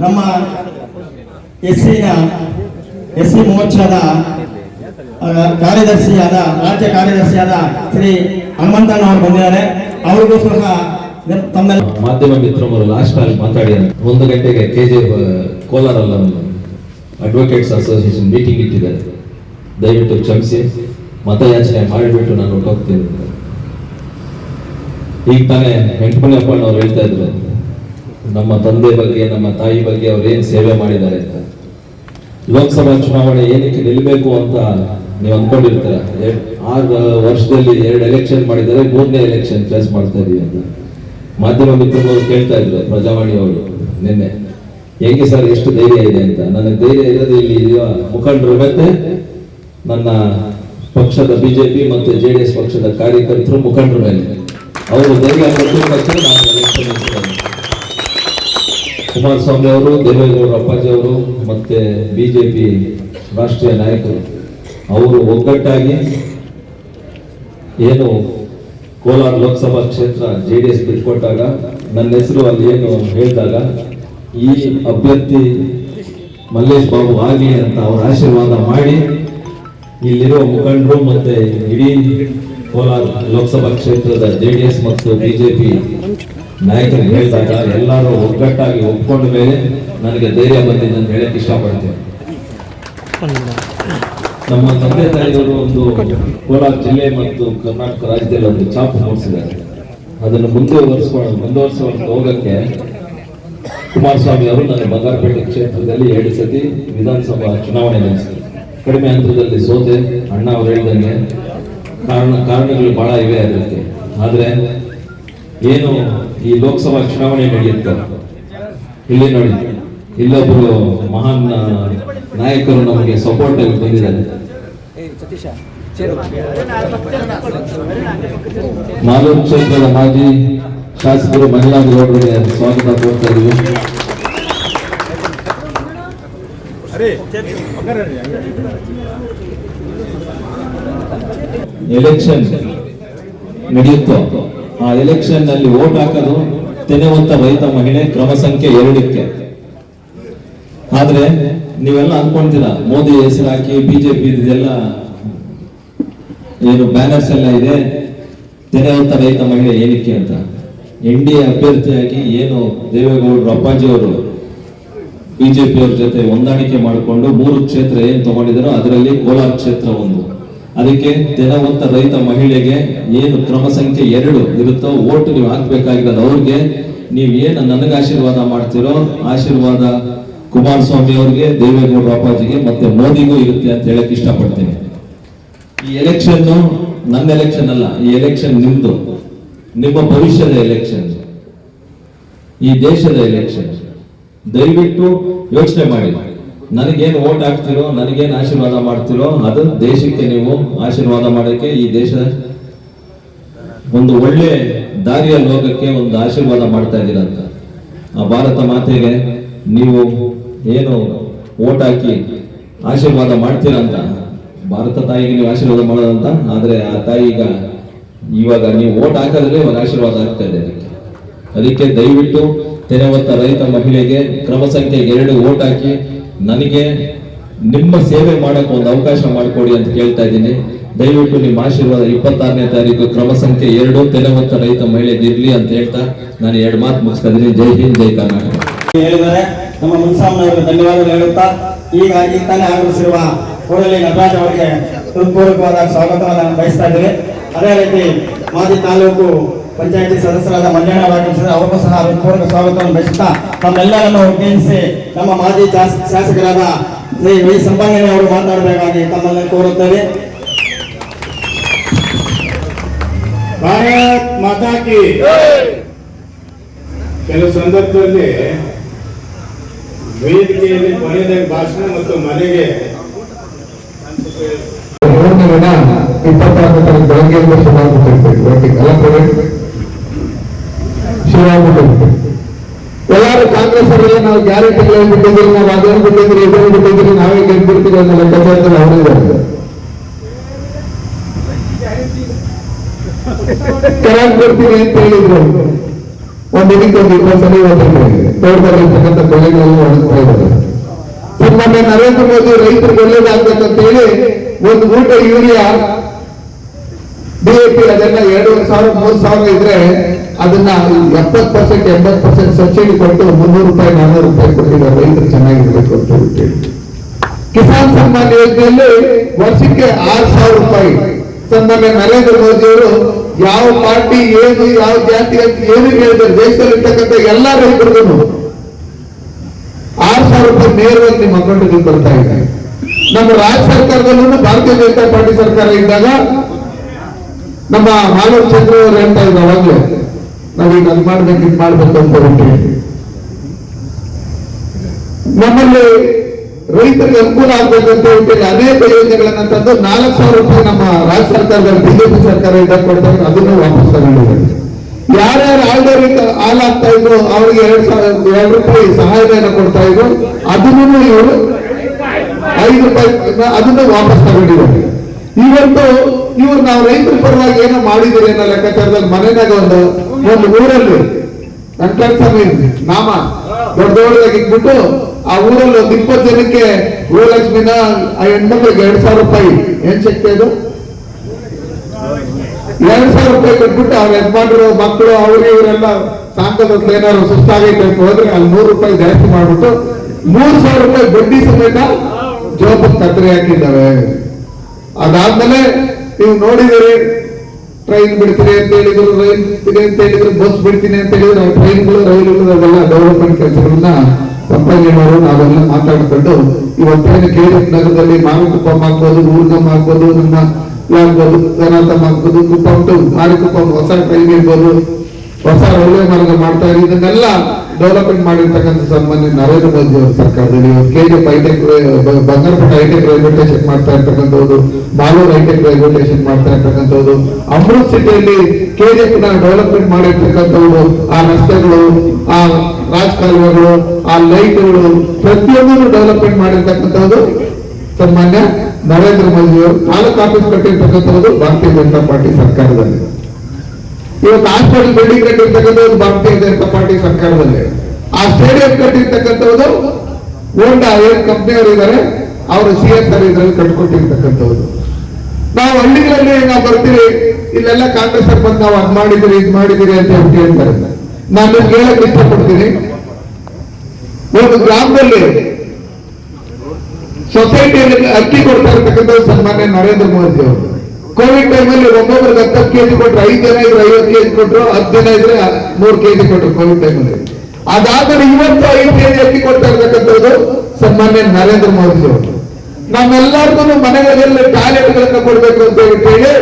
ನಮ್ಮ ಎಸ್ ಸಿನ S C ಮೋರ್ಚಾದ ಕಾರ್ಯದರ್ಶಿಯಾದ, ರಾಜ್ಯ ಕಾರ್ಯದರ್ಶಿಯಾದ ಶ್ರೀ ಹನುಮಂತಣ್ಣ ಅವರು ಬಂದಿದ್ದಾರೆ ಅವರಿಗೂ ಸಹ ಮಾಧ್ಯಮ ಮಿತ್ರರು ಲಾಸ್ಟ್ ಅಲ್ಲಿ ಮಾತಾಡಿ ಅಂತ. ಒಂದು ಗಂಟೆಗೆ K J Kolar advocates association meeting ಇಟ್ಟಿದ್ದಾರೆ ದಯವಿಟ್ಟು ಕ್ಷಮಿಸಿ, ಮತಯಾಚನೆ ಮಾಡಿಬಿಟ್ಟು ನಾನು ಹೊರಟೋಗ್ತೀನಿ ಅಂತ. ಈಗ ತಾನೇ ಅವರು ಹೇಳ್ತಾ ಇದ್ರು ನಮ್ಮ ತಂದೆ ಬಗ್ಗೆ, ನಮ್ಮ ತಾಯಿ ಬಗ್ಗೆ ಅವ್ರು ಏನ್ ಸೇವೆ ಮಾಡಿದ್ದಾರೆ ಅಂತ. ಲೋಕಸಭಾ ಚುನಾವಣೆ ಏನಕ್ಕೆ ನಿಲ್ಬೇಕು ಅಂತ ನೀವು ಅನ್ಕೊಂಡಿರ್ತೀರ? ಆರ್ ವರ್ಷದಲ್ಲಿ ಎರಡು ಎಲೆಕ್ಷನ್ ಮಾಡಿದರೆ ಮೂರನೇ ಎಲೆಕ್ಷನ್ ಫೇಸ್ ಮಾಡ್ತಾ ಇದೀವಿ ಅಂತ. ಮಾಧ್ಯಮ ಮಿತ್ರರು ಕೇಳ್ತಾ ಇದ್ರು, ಪ್ರಜಾವಾಣಿ ಅವರು, ನಿನ್ನೆ. ಹೆಂಗೆ ಸರ್ ಎಷ್ಟು ಧೈರ್ಯ ಇದೆ ಅಂತ? ನನಗೆ ಧೈರ್ಯ ಇರೋದು ಇಲ್ಲಿ ಮುಖಂಡರು ಮತ್ತೆ ನನ್ನ ಪಕ್ಷದ ಬಿಜೆಪಿ ಮತ್ತು ಜೆ ಡಿ ಎಸ್ ಪಕ್ಷದ ಕಾರ್ಯಕರ್ತರು, ಮುಖಂಡರು ಮೇಲೆ. ಅವರು ಧೈರ್ಯ ಕೊಟ್ಟಿದ್ದಕ್ಕೆ ನಾನು ಎಲೆಕ್ಷನ್. ಕುಮಾರಸ್ವಾಮಿ ಅವರು ದೇವೇಗೌಡರ ಅಪ್ಪಾಜಿ ಅವರು, ಮತ್ತೆ ಬಿಜೆಪಿ ರಾಷ್ಟ್ರೀಯ ನಾಯಕರು, ಅವರು ಒಗ್ಗಟ್ಟಾಗಿ ಏನು ಕೋಲಾರ ಲೋಕಸಭಾ ಕ್ಷೇತ್ರ ಜೆ ಡಿ ಎಸ್ ಬಿಟ್ಕೊಟ್ಟಾಗ ನನ್ನ ಹೆಸರು ಅಲ್ಲಿ ಏನು ಹೇಳಿದಾಗ, ಈ ಅಭ್ಯರ್ಥಿ ಮಲ್ಲೇಶ್ ಬಾಬು ಆಗಲಿ ಅಂತ ಅವರ ಆಶೀರ್ವಾದ ಮಾಡಿ, ಇಲ್ಲಿರೋ ಮುಖಂಡರು ಮತ್ತೆ ಇಡೀ ಕೋಲಾರ ಲೋಕಸಭಾ ಕ್ಷೇತ್ರದ ಜೆ ಡಿ ಎಸ್ ಮತ್ತು ಬಿಜೆಪಿ ನಾಯಕರು ಹೇಳಿದಾಗ ಎಲ್ಲರೂ ಒಗ್ಗಟ್ಟಾಗಿ ಒಪ್ಕೊಂಡ ಮೇಲೆ ನನಗೆ ಧೈರ್ಯ ಬಂದಿದೆ ಅಂತ ಹೇಳಕ್ ಇಷ್ಟಪಡ್ತೇನೆ. ನಮ್ಮ ತಂದೆ ತಾಯಿಯವರು ಒಂದು ಕೋಲಾರ ಜಿಲ್ಲೆ ಮತ್ತು ಕರ್ನಾಟಕ ರಾಜ್ಯದಲ್ಲಿ ಒಂದು ಚಾಪು ಮೂಡಿಸಿದ್ದಾರೆ. ಅದನ್ನು ಮುಂದುವರಿಸ್ಕೊಂಡು ಮುಂದುವರಿಸಿಕೊಂಡು ಹೋಗಕ್ಕೆ ಕುಮಾರಸ್ವಾಮಿ ಅವರು ನನ್ನ ಬಂಗಾರಪೇಟೆ ಕ್ಷೇತ್ರದಲ್ಲಿ ಎರಡು ಸತಿ ವಿಧಾನಸಭಾ ಚುನಾವಣೆ ನಡೆಸಿದರು. ಕಡಿಮೆ ಹಂತದಲ್ಲಿ ಸೋತೆ, ಅಣ್ಣ ಅವರು ಹೇಳಿದಂಗೆ ಕಾರಣ, ಕಾರಣಗಳು ಬಹಳ ಇವೆ ಅದಕ್ಕೆ. ಆದರೆ ಏನು ಈ ಲೋಕಸಭಾ ಚುನಾವಣೆ ನಡೆಯುತ್ತೆ. ಇಲ್ಲಿ ನೋಡಿ ಇಲ್ಲೊಬ್ಬರು ಮಹಾನ್ ನಾಯಕರು ನಮಗೆ ಸಪೋರ್ಟ್ ಆಗಿ ಬಂದಿದ್ದಾರೆ. ಮಾಲೂರು ಕ್ಷೇತ್ರದ ಮಾಜಿ ಶಾಸಕರು ಮಹಿಳಾ ಗೌಡರಿಗೆ ಸ್ವಾಗತ ಕೋರ್ತಾ ಇದ್ದೀವಿ. ಎಲೆಕ್ಷನ್ ನಡೆಯುತ್ತೋ? ಆ ಎಲೆಕ್ಷನ್ನಲ್ಲಿ ವೋಟ್ ಹಾಕೋದು ತೆನೆವಂತ ರೈತ ಮಹಿಳೆ ಕ್ರಮ ಸಂಖ್ಯೆ ಎರಡಕ್ಕೆ. ಆದ್ರೆ ನೀವೆಲ್ಲ ಅನ್ಕೊಂತೀರಾ, ಮೋದಿ ಹೆಸರು ಹಾಕಿ ಬಿಜೆಪಿ ಇದೆಲ್ಲ ಏನು ಬ್ಯಾನರ್ಸ್ ಎಲ್ಲ ಇದೆ, ತೆನೆವಂತ ರೈತ ಮಹಿಳೆ ಏನಕ್ಕೆ ಅಂತ. ಎನ್ ಡಿ ಎ ಅಭ್ಯರ್ಥಿಯಾಗಿ ಏನು ದೇವೇಗೌಡರು, ಅಪ್ಪಾಜಿ ಅವರು ಬಿಜೆಪಿ ಅವ್ರ ಜೊತೆ ಹೊಂದಾಣಿಕೆ ಮಾಡಿಕೊಂಡು ಮೂರು ಕ್ಷೇತ್ರ ಏನ್ ತಗೊಂಡಿದಾರೋ ಅದರಲ್ಲಿ ಕೋಲಾರ ಕ್ಷೇತ್ರ ಒಂದು. ಅದಕ್ಕೆ ತೆನವಂತ ರೈತ ಮಹಿಳೆಗೆ ಏನು ಕ್ರಮ ಸಂಖ್ಯೆ ಎರಡು ಇರುತ್ತೋ ಓಟ್ ನೀವು ಹಾಕ್ಬೇಕಾಗಿರೋದು ಅವ್ರಿಗೆ. ನೀವು ಏನು ನನಗೆ ಆಶೀರ್ವಾದ ಮಾಡ್ತೀರೋ ಆಶೀರ್ವಾದ ಕುಮಾರಸ್ವಾಮಿ ಅವ್ರಿಗೆ, ದೇವೇಗೌಡ ಅಪ್ಪಾಜಿಗೆ, ಮತ್ತೆ ಮೋದಿಗೂ ಇರುತ್ತೆ ಅಂತ ಹೇಳಕ್ ಇಷ್ಟಪಡ್ತೀನಿ. ಈ ಎಲೆಕ್ಷನ್ ನನ್ನ ಎಲೆಕ್ಷನ್ ಅಲ್ಲ, ಈ ಎಲೆಕ್ಷನ್ ನಿಮ್ದು. ನಿಮ್ಮ ಭವಿಷ್ಯದ ಎಲೆಕ್ಷನ್ ಈ ದೇಶದ ಎಲೆಕ್ಷನ್ ದಯವಿಟ್ಟು ಯೋಚನೆ ಮಾಡಿ. ನನಗೇನು ಓಟ್ ಹಾಕ್ತಿರೋ, ನನಗೇನು ಆಶೀರ್ವಾದ ಮಾಡ್ತಿರೋ, ಅದು ದೇಶಕ್ಕೆ ನೀವು ಆಶೀರ್ವಾದ ಮಾಡೋಕ್ಕೆ ಈ ದೇಶ ಒಂದು ಒಳ್ಳೆ ದಾರಿಯ ಲೋಕಕ್ಕೆ ಒಂದು ಆಶೀರ್ವಾದ ಮಾಡ್ತಾ ಇದ್ದೀರಾ ಅಂತ. ಆ ಭಾರತ ಮಾತೆಗೆ ನೀವು ಏನು ಓಟ್ ಹಾಕಿ ಆಶೀರ್ವಾದ ಮಾಡ್ತೀರ ಅಂತ. ಭಾರತ ತಾಯಿಗೆ ನೀವು ಆಶೀರ್ವಾದ ಮಾಡೋದಂತ ಆದರೆ ಆ ತಾಯಿ ಈಗ ಇವಾಗ ನೀವು ಓಟ್ ಹಾಕಿದ್ರೆ ಇವಾಗ ಆಶೀರ್ವಾದ ಆಗ್ತಾ ಇದೆ ಅದಕ್ಕೆ. ಅದಕ್ಕೆ ದಯವಿಟ್ಟು ತೆರೆವತ್ತ ರೈತ ಮಹಿಳೆಗೆ ಕ್ರಮ ಸಂಖ್ಯೆ ಎರಡು ಓಟ್ ಹಾಕಿ ನನಗೆ ನಿಮ್ಮ ಸೇವೆ ಮಾಡಕ್ ಒಂದು ಅವಕಾಶ ಮಾಡಿಕೊಡಿ ಅಂತ ಕೇಳ್ತಾ ಇದ್ದೀನಿ. ದಯವಿಟ್ಟು ನಿಮ್ಮ ಆಶೀರ್ವಾದ ಇಪ್ಪತ್ತಾರನೇ ತಾರೀಕು ಕ್ರಮ ಸಂಖ್ಯೆ ಎರಡು ತೆರವತ್ತ ರೈತ, ಮಹಿಳೆ ಇರ್ಲಿ ಅಂತ ಹೇಳ್ತಾ ನಾನು ಎರಡು ಮಾತು ಮುಗಿಸ್ತಾ ಇದ್ದೀನಿ. ಜೈ ಹಿಂದ್, ಜೈ ಕರ್ನಾಟಕ. ಹೇಳಿದರೆ ನಮ್ಮ ಮುನ್ಸಾಮ್ನವರಿಗೆ ಧನ್ಯವಾದಗಳು ಹೇಳುತ್ತಾ ಈಗ ಈಗ ತಾನೇ ಆಗಮಿಸಿರುವ ಕೂಡಲಿ ನಟರಾಜ್ ಅವರಿಗೆ ಹೃತ್ಪೂರ್ವಕವಾದ ಸ್ವಾಗತವನ್ನು ಬಯಸ್ತಾ ಇದ್ದೇವೆ ಅದೇ ರೀತಿ ಮಾಜಿ ತಾಲೂಕು ಪಂಚಾಯತಿ ಸದಸ್ಯರಾದ ಮಂಜಣ್ಣ ಅವರು ಆಗಮಿಸಿದರೆ ಅವರಿಗೂ ಸಹ ಪೂರ್ವಕ ಸ್ವಾಗತವನ್ನು ಬಯಸುತ್ತಾ ತಮ್ಮೆಲ್ಲರನ್ನು ಉದ್ದೇಶಿಸಿ ನಮ್ಮ ಮಾಜಿ ಶಾಸ- ಶಾಸಕರಾದ ಶ್ರೀ ವಿ ಸಂಪಾದನೆ ಅವರು ಮಾತನಾಡಬೇಕಾಗಿ ತಮ್ಮಲ್ಲಿ ಕೋರುತ್ತೇವೆ. ಭಾರತ್ ಮಾತಾ ಕಿ ಕೆಲವು ಸಂದರ್ಭದಲ್ಲಿ ವೇದಿಕೆಯಲ್ಲಿ ಮನೆಯ ಭಾಷಣ ಮತ್ತು ಮನೆಗೆ ಇಪ್ಪತ್ತಾರನೇ ತಾರೀಕು ಬೆಳಗ್ಗೆ ಶುರುವಾಗ್ಬಿಟ್ಟಿರ್ಬೇಕು ವೋಟಿಂಗ್ ಶುರುವಾಗ್ಬಿಟ್ಟಿರ್ಬೇಕು ಎಲ್ಲರೂ ಕಾಂಗ್ರೆಸ್ ಅವರೆಲ್ಲ ನಾವು ಗ್ಯಾರಂಟಿ ಬಿಟ್ಟಿದ್ದೀರಿ ನಾವು ಅದೇನು ಬಿಟ್ಟಿದ್ದೀರಿ ಇದನ್ನು ಬಿಟ್ಟಿದ್ದೀರಿ ನಾವೇ ಗೆದ್ಬಿಡ್ತೀವಿ ಅನ್ನೋ ಲೆಕ್ಕಾಚಾರದಲ್ಲಿ ಕೊಡ್ತೀನಿ ಅಂತ ಹೇಳಿದ್ರು. ಒಂದು ದಿನಕ್ಕೆ ಒಂದು ಇಪ್ಪತ್ತು ಸಲ ಹೋಗ್ತಾರೆ ತೋಟದಲ್ಲಿರ್ತಕ್ಕಂಥ ಬೆಳೆಗಳೆಲ್ಲ ಒಣಗ್ತಾ ಇದ್ದಾರೆ. ಸನ್ಮಾನ್ಯ ನರೇಂದ್ರ ಮೋದಿ ರೈತರಿಗೆ ಒಳ್ಳೇದಾಗ್ಬೇಕಂತ ಹೇಳಿ ಒಂದು ಊಟ ಯೂರಿಯಾ ಡಿಎಪಿ ಅದೆಲ್ಲ ಎರಡೂವರೆ ಸಾವಿರ, ಮೂರು ಸಾವಿರ ಇದ್ರೆ ಅದನ್ನ ಎಪ್ಪತ್ತು ಪರ್ಸೆಂಟ್ ಎಂಬತ್ ಪರ್ಸೆಂಟ್ ಸಬ್ಸಿಡಿ ಕೊಟ್ಟು ಮುನ್ನೂರು ರೂಪಾಯಿ, ನಾನ್ನೂರು ರೂಪಾಯಿ ಕೊಟ್ಟಿದ್ದಾರೆ. ರೈತರು ಚೆನ್ನಾಗಿರ್ಬೇಕು ಅಂತ ಹೇಳ್ತೇವೆ. ಕಿಸಾನ್ ಸನ್ಮಾನ್ ಯೋಜನೆಯಲ್ಲಿ ವರ್ಷಕ್ಕೆ ಆರು ಸಾವಿರ ರೂಪಾಯಿ. ಸನ್ಮಾನ್ಯ ನರೇಂದ್ರ ಮೋದಿ ಅವರು ಯಾವ ಪಾರ್ಟಿ, ಏನು, ಯಾವ ಜಾತಿ ಅಂತ ಏನು ಹೇಳಿದ್ದಾರೆ ದೇಶದಲ್ಲಿ ಇರ್ತಕ್ಕಂಥ ಎಲ್ಲಾ ರೈತರಿಗೂ ಆರು ಸಾವಿರ ರೂಪಾಯಿ ನೇರವಾಗಿ ನಿಮ್ಮ ಅಕೌಂಟ್ ಬರ್ತಾ ಇದೆ. ನಮ್ಮ ರಾಜ್ಯ ಸರ್ಕಾರದಲ್ಲೂ ಭಾರತೀಯ ಜನತಾ ಪಾರ್ಟಿ ಸರ್ಕಾರ ಇದ್ದಾಗ ನಮ್ಮ ಮಾನವ ಚಂದ್ರ ಅವರು ಹೇಳ್ತಾ ಇದ್ರು ಅವಾಗ್ಲೇ ನಾವೀಗ ಅದು ಮಾಡ್ಬೇಕು, ಇದು ಮಾಡ್ಬೇಕು ಅಂತ ಹೇಳಿ ನಮ್ಮಲ್ಲಿ ರೈತರಿಗೆ ಅನುಕೂಲ ಆಗ್ಬೇಕಂತ ಹೇಳಿ ಅನೇಕ ಯೋಜನೆಗಳನ್ನ ತಂದು ನಾಲ್ಕು ಸಾವಿರ ರೂಪಾಯಿ ನಮ್ಮ ರಾಜ್ಯ ಸರ್ಕಾರದಲ್ಲಿ, ಬಿಜೆಪಿ ಸರ್ಕಾರ ಇದಕ್ಕೆ ಕೊಡ್ತಾರೆ, ಅದನ್ನು ವಾಪಸ್ ತಗೊಂಡಿದ್ದಾರೆ. ಯಾರ್ಯಾರು ಆಲ್ರೆಡಿ ಹಾಲಾಗ್ತಾ ಇದ್ರು, ಅವ್ರಿಗೆ ಎರಡ್ ಸಾವಿರ, ಎರಡು ರೂಪಾಯಿ ಸಹಾಯಧನ ಕೊಡ್ತಾ ಇದ್ರು, ಅದನ್ನು ಇವರು ಐದು ರೂಪಾಯಿ, ಅದನ್ನು ವಾಪಸ್ ತಗೊಂಡಿದ್ದಾರೆ. ಇವತ್ತು ಇವ್ರು ನಾವು ರೈತರ ಪರವಾಗಿ ಏನೋ ಮಾಡಿದಿರಿ ಅನ್ನೋ ಲೆಕ್ಕಾಚಾರದಲ್ಲಿ ಮನೆಯಾಗ ಒಂದು ಒಂದು ಊರಲ್ಲಿ ಸ್ವಾಮಿ ನಾಮ ದೊಡ್ಡ ದೊಡ್ಡದಾಗಿ ಇಟ್ಬಿಟ್ಟು ಆ ಊರಲ್ಲಿ ಒಂದು ಇಪ್ಪತ್ತು ಜನಕ್ಕೆ ಗೃಹಲಕ್ಷ್ಮಿನ ಆ ಹೆಣ್ಮಕ್ಳಿಗೆ ಎರಡ್ ಸಾವಿರ ರೂಪಾಯಿ. ಏನ್ ಶಕ್ತಿ ಅದು? ಎರಡ್ ಸಾವಿರ ರೂಪಾಯಿ ಕೊಟ್ಬಿಟ್ಟು ಅವ್ರ ಯಜಮಾನರು, ಮಕ್ಕಳು ಅವ್ರಿಗೆ ಇವರೆಲ್ಲ ಸಾಂಕದ ಏನಾದ್ರು ಸುಸ್ತಾಗೈತೆ ಅಂತ ಹೋದ್ರೆ ಅಲ್ಲಿ ನೂರು ರೂಪಾಯಿ ಜಾಸ್ತಿ ಮಾಡ್ಬಿಟ್ಟು ಮೂರು ಸಾವಿರ ರೂಪಾಯಿ ಬಡ್ಡಿ ಸಮೇತ ಜೋಬಕ್ಕೆ ಕತ್ತರಿ ಹಾಕಿದ್ದಾವೆ ಅದಾದ್ಮೇಲೆ ನೀವು ನೋಡಿದಿರಿ ಟ್ರೈನ್ ಬಿಡ್ತೀನಿ ಅಂತ ಹೇಳಿದ್ರು ರೈಲ್ ಬಿಡ್ತೀನಿ ಅಂತ ಹೇಳಿದ್ರು ಬಸ್ ಬಿಡ್ತೀನಿ ಅಂತ ಹೇಳಿದ್ರು ಟ್ರೈನ್ಗಳು ರೈಲುಗಳು ಅದೆಲ್ಲ ಡೆವಲಪ್ಮೆಂಟ್ ಕೆಲಸಗಳನ್ನ ಸಂಪಾದನೆಯವರು ನಾವೆಲ್ಲ ಮಾತಾಡ್ಕೊಂಡು ಇವತ್ತೇನು ಕೆ ನಗರದಲ್ಲಿ ಮಾವಿನಕುಪ್ಪಂ ಆಗ್ಬೋದು ಊರ್ಗಮ್ ಆಗ್ಬೋದು, ನಮ್ಮ ಆಗ್ಬೋದು ಗನಾತಮ್ ಆಗ್ಬೋದು ಕುಪ್ಪಂ ಟು ಹೊಸ ಟ್ರೈನ್ ಇರ್ಬೋದು, ಹೊಸ ರೈಲ್ವೆ ಮಾರ್ಗ ಮಾಡ್ತಾ ಇದನ್ನೆಲ್ಲ ಡೆವಲಪ್ಮೆಂಟ್ ಮಾಡಿರ್ತಕ್ಕಂಥ ಸಂಬಂಧ ನರೇಂದ್ರ ಮೋದಿ ಅವರ ಸರ್ಕಾರದಲ್ಲಿ KG hi-tech Bangarapet hi-tech railway ಮಾಡ್ತಾ ಇರ್ತಕ್ಕಂಥದ್ದು ಮಾಲೂರು ಹೈಟೆಕ್ ರೈಲ್ವೆ ಮಾಡ್ತಾ ಇರ್ತಕ್ಕಂಥದ್ದು ಅಮೃತ್ ಸಿಟಿಯಲ್ಲಿ ಕೆಜಿ ನ ಡೆವಲಪ್ಮೆಂಟ್ ಮಾಡಿರ್ತಕ್ಕಂಥವ್ರು, ಆ ರಸ್ತೆಗಳು, ಆ ರಾಜಕಾಲುವೆಗಳು, ಆ ಲೈಟ್ಗಳು, ಪ್ರತಿಯೊಂದನ್ನು ಡೆವಲಪ್ಮೆಂಟ್ ಮಾಡಿರ್ತಕ್ಕಂಥದ್ದು ಸನ್ಮಾನ್ಯ ನರೇಂದ್ರ ಮೋದಿ ಅವರು ತಾಲೂಕು ಆಫೀಸ್ ಭಾರತೀಯ ಜನತಾ ಪಾರ್ಟಿ ಸರ್ಕಾರದಲ್ಲಿ. ಇವತ್ತು ಹಾಸ್ಪಿಟಲ್ ಬಿಲ್ಡಿಂಗ್ ಕಟ್ಟಿರ್ತಕ್ಕಂಥದ್ದು ಭಾರತೀಯ ಜನತಾ ಪಾರ್ಟಿ ಸರ್ಕಾರದಲ್ಲಿ. ಆ ಸ್ಟೇಡಿಯಂ ಕಟ್ಟಿರ್ತಕ್ಕಂಥದ್ದು ಹೋಂಡಾ ಏನ್ ಕಂಪ್ನಿಯವರು ಇದ್ದಾರೆ ಅವರು ಸಿ ಎಸ್ ಆರ್ ಇದರಲ್ಲಿ ಕಟ್ಕೊಟ್ಟಿರ್ತಕ್ಕಂಥದ್ದು ನಾವು ಹಳ್ಳಿಗಳಲ್ಲಿ ನಾವು ಬರ್ತೀವಿ, ಇಲ್ಲೆಲ್ಲ ಕಾಂಗ್ರೆಸ್ ಅವ್ರು ಬಂದು ನಾವು ಅದ್ ಮಾಡಿದಿರಿ ಇದ್ ಮಾಡಿದಿರಿ ಅಂತ ಹೇಳಿ ಹೇಳ್ತಾರೆ. ನಾನು ನಿಮ್ಗೆ ಹೇಳಕ್ ಇಷ್ಟಪಡ್ತೀನಿ. ಒಂದು ಗ್ರಾಮದಲ್ಲಿ ಸೊಸೈಟಿಯಲ್ಲಿ ಅಕ್ಕಿ ಕೊಡ್ತಾ ಇರ್ತಕ್ಕಂಥ ಸನ್ಮಾನ್ಯ ನರೇಂದ್ರ ಮೋದಿ ಅವರು ಕೋವಿಡ್ ಟೈಮಲ್ಲಿ ಒಬ್ಬೊಬ್ರಿಗೆ ಹತ್ತತ್ತು ಕೆಜಿ ಕೊಟ್ರು, ಐದು ಜನ ಇದ್ರೆ ಐವತ್ತು ಕೆಜಿ ಕೊಟ್ರು, ಹತ್ತು ಜನ ಇದ್ರೆ ಮೂರು ಕೆಜಿ ಕೊಟ್ರು ಕೋವಿಡ್ ಟೈಮಲ್ಲಿ. ಅದಾದ್ಮೇಲೆ ಇವತ್ತು ಐದು ಕೆಜಿ ಅಕ್ಕಿ ಕೊಡ್ತಾ ಇರ್ತಕ್ಕಂಥದ್ದು ಸನ್ಮಾನ್ಯ ನರೇಂದ್ರ ಮೋದಿ ಅವರು. ನಮ್ಮೆಲ್ಲರಿಗೂ ಮನೆಗಳಲ್ಲಿ ಟಾಯ್ಲೆಟ್ಗಳನ್ನ ಕೊಡ್ಬೇಕು ಅಂತ ಹೇಳಿ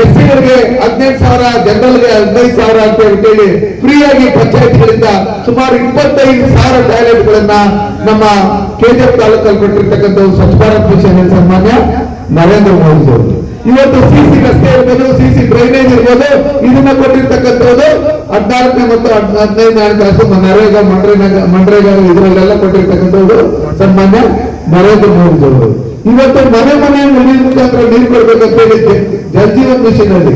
ಎಸ್ ಸಿಗಳಿಗೆ ಹದಿನೈದು ಸಾವಿರ, ಜನರಲ್ಗೆ ಹದಿನೈದು ಸಾವಿರ ಅಂತ ಹೇಳಿ ಫ್ರೀ ಆಗಿ ಪಂಚಾಯತ್ಗಳಿಂದ ಸುಮಾರು ಇಪ್ಪತ್ತೈದು ಸಾವಿರ ಟಾಯ್ಲೆಟ್ಗಳನ್ನ ನಮ್ಮ ಕೆಜಿಎಫ್ ತಾಲೂಕಲ್ಲಿ ಕೊಟ್ಟಿರ್ತಕ್ಕಂಥ ಸ್ವಚ್ಛ ಭಾರತ್ ಮಿಷನ್ ಸನ್ಮಾನ್ಯ ನರೇಂದ್ರ ಮೋದಿ ಅವರು. ಇವತ್ತು ಸಿಸಿ ರಸ್ತೆ ಇರ್ಬೋದು ಸಿಸಿ ಡ್ರೈನೇಜ್ ಇರ್ಬೋದು. ಇದನ್ನ ಕೊಟ್ಟಿರ್ತಕ್ಕಂಥದ್ದು ಹದಿನಾಲ್ಕನೇ ಮತ್ತು ಹದ್- ಹದಿನೈದನೇ ಹಣಕಾಸು ನರೇಗಾ ಮಂಡ್ರೇಗಾ ಮಂಡ್ರೇಗಾ ಇದರಲ್ಲೆಲ್ಲ ಕೊಟ್ಟಿರ್ತಕ್ಕಂಥದ್ದು ಸನ್ಮಾನ್ಯ ನರೇಂದ್ರ ಮೋದಿ ಅವರು. ಇವತ್ತು ಮನೆ ಮನೆ ನೀರು ಮುಖಾಂತರ ನೀರು ಕೊಡ್ಬೇಕಂತ ಹೇಳಿದ್ದೆ. ಜಲ್ ಜೀವನ್ ಮಿಷನ್ ಅಲ್ಲಿ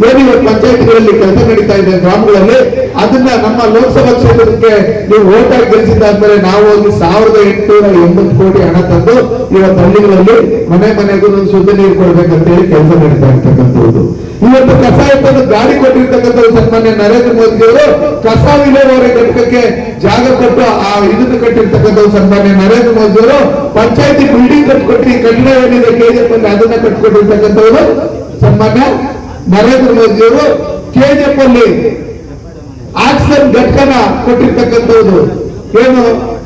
ಏನು ಇವತ್ತು ಪಂಚಾಯತ್ಗಳಲ್ಲಿ ಕೆಲಸ ನಡೀತಾ ಇದೆ ಗ್ರಾಮಗಳಲ್ಲಿ ಅದನ್ನ ನಮ್ಮ ಲೋಕಸಭಾ ಕ್ಷೇತ್ರಕ್ಕೆ ನೀವು ಓಟ್ ಆಗಿ ನಾವು ಹೋಗಿ ಸಾವಿರದ ಎಂಟುನೂರ ಎಂಬತ್ತು ಕೋಟಿ ಹಣ ತಂದು ಇವತ್ತು ಹಳ್ಳಿಗಳಲ್ಲಿ ಮನೆ ಮನೆಗೂ ಒಂದು ಶುದ್ಧ ನೀರು ಕೊಡ್ಬೇಕಂತ ಹೇಳಿ ಕೆಲಸ ನಡೀತಾ ಇರ್ತಕ್ಕಂಥದ್ದು ಇವತ್ತು ಕಸ ಎತ್ತಲು ಗಾಡಿ ಕೊಟ್ಟಿರ್ತಕ್ಕಂಥ ಸನ್ಮಾನ್ಯ ನರೇಂದ್ರ ಮೋದಿ ಅವರು ಕಸ ವಿಲೇವಾರಿ ಘಟಕಕ್ಕೆ ಜಾಗ ಕೊಟ್ಟು ಆ ಇದನ್ನು ಕಟ್ಟಿರ್ತಕ್ಕಂಥ ಸನ್ಮಾನ್ಯ ನರೇಂದ್ರ ಮೋದಿಯವರು ಪಂಚಾಯತಿ ಬಿಲ್ಡಿಂಗ್ ಕಟ್ಕೊಟ್ಟು ಕಟ್ಟಡ ಏನಿದೆ ಕೆಜಿಎಫ್ ಅದನ್ನ ಕಟ್ಕೊಟ್ಟಿರ್ತಕ್ಕಂಥದ್ದು ಸನ್ಮಾನ್ಯ ನರೇಂದ್ರ ಮೋದಿ ಅವರು ಕೆಜಿಎಫ್ ಅಲ್ಲಿ ಆಕ್ಸಿಜನ್ ಘಟಕನ ಕೊಟ್ಟಿರ್ತಕ್ಕಂಥದ್ದು ಏನು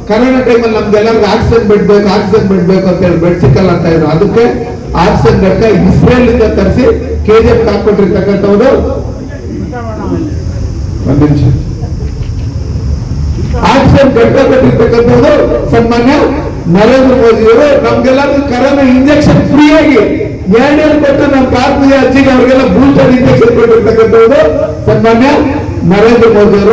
ಕರೋನಾ ಟೈಮಲ್ಲಿ ನಮ್ಗೆಲ್ಲರಿಗೂ ಆಕ್ಸಿಜನ್ ಬೆಡ್ ಬೇಕು ಆಕ್ಸಿಜನ್ ಬೆಡ್ ಬೇಕು ಅಂತ ಹೇಳಿ ಬೆಡ್ ಸಿಕ್ಕಲ್ಲ ಅಂತ ಇದ್ರು. ಅದಕ್ಕೆ ಆಕ್ಸಿಜನ್ ಘಟಕ ಇಸ್ರೇಲ್ ಇಂದ ತರಿಸಿ ಕೆಜಿಎಫ್ ಹಾಕೊಟ್ಟಿರ್ತಕ್ಕಂಥವ್ರು ಒಂದ್ ನಿಮಿಷ. ಆಕ್ಸಿಜನ್ ಘಟಕ ಕೊಟ್ಟಿರ್ತಕ್ಕಂಥವ್ರು ಸನ್ಮಾನ್ಯ ನರೇಂದ್ರ ಮೋದಿ ಅವರು ನಮ್ಗೆಲ್ಲರಿಗೂ ಕರೋನಾ ಇಂಜೆಕ್ಷನ್ ಫ್ರೀ ಆಗಿ ಎರಡೇಳು ಕೊಟ್ಟು ನಮ್ಮ ಪಾತ್ರ ಅಜ್ಜಿಗೆ ಅವರಿಗೆಲ್ಲ ಬೂಸ್ಟರ್ ಇಂಜೆಕ್ಷನ್ ಕೊಟ್ಟಿರ್ತಕ್ಕಂಥವ್ರು ಸನ್ಮಾನ್ಯ ನರೇಂದ್ರ ಮೋದಿ ಅವರು.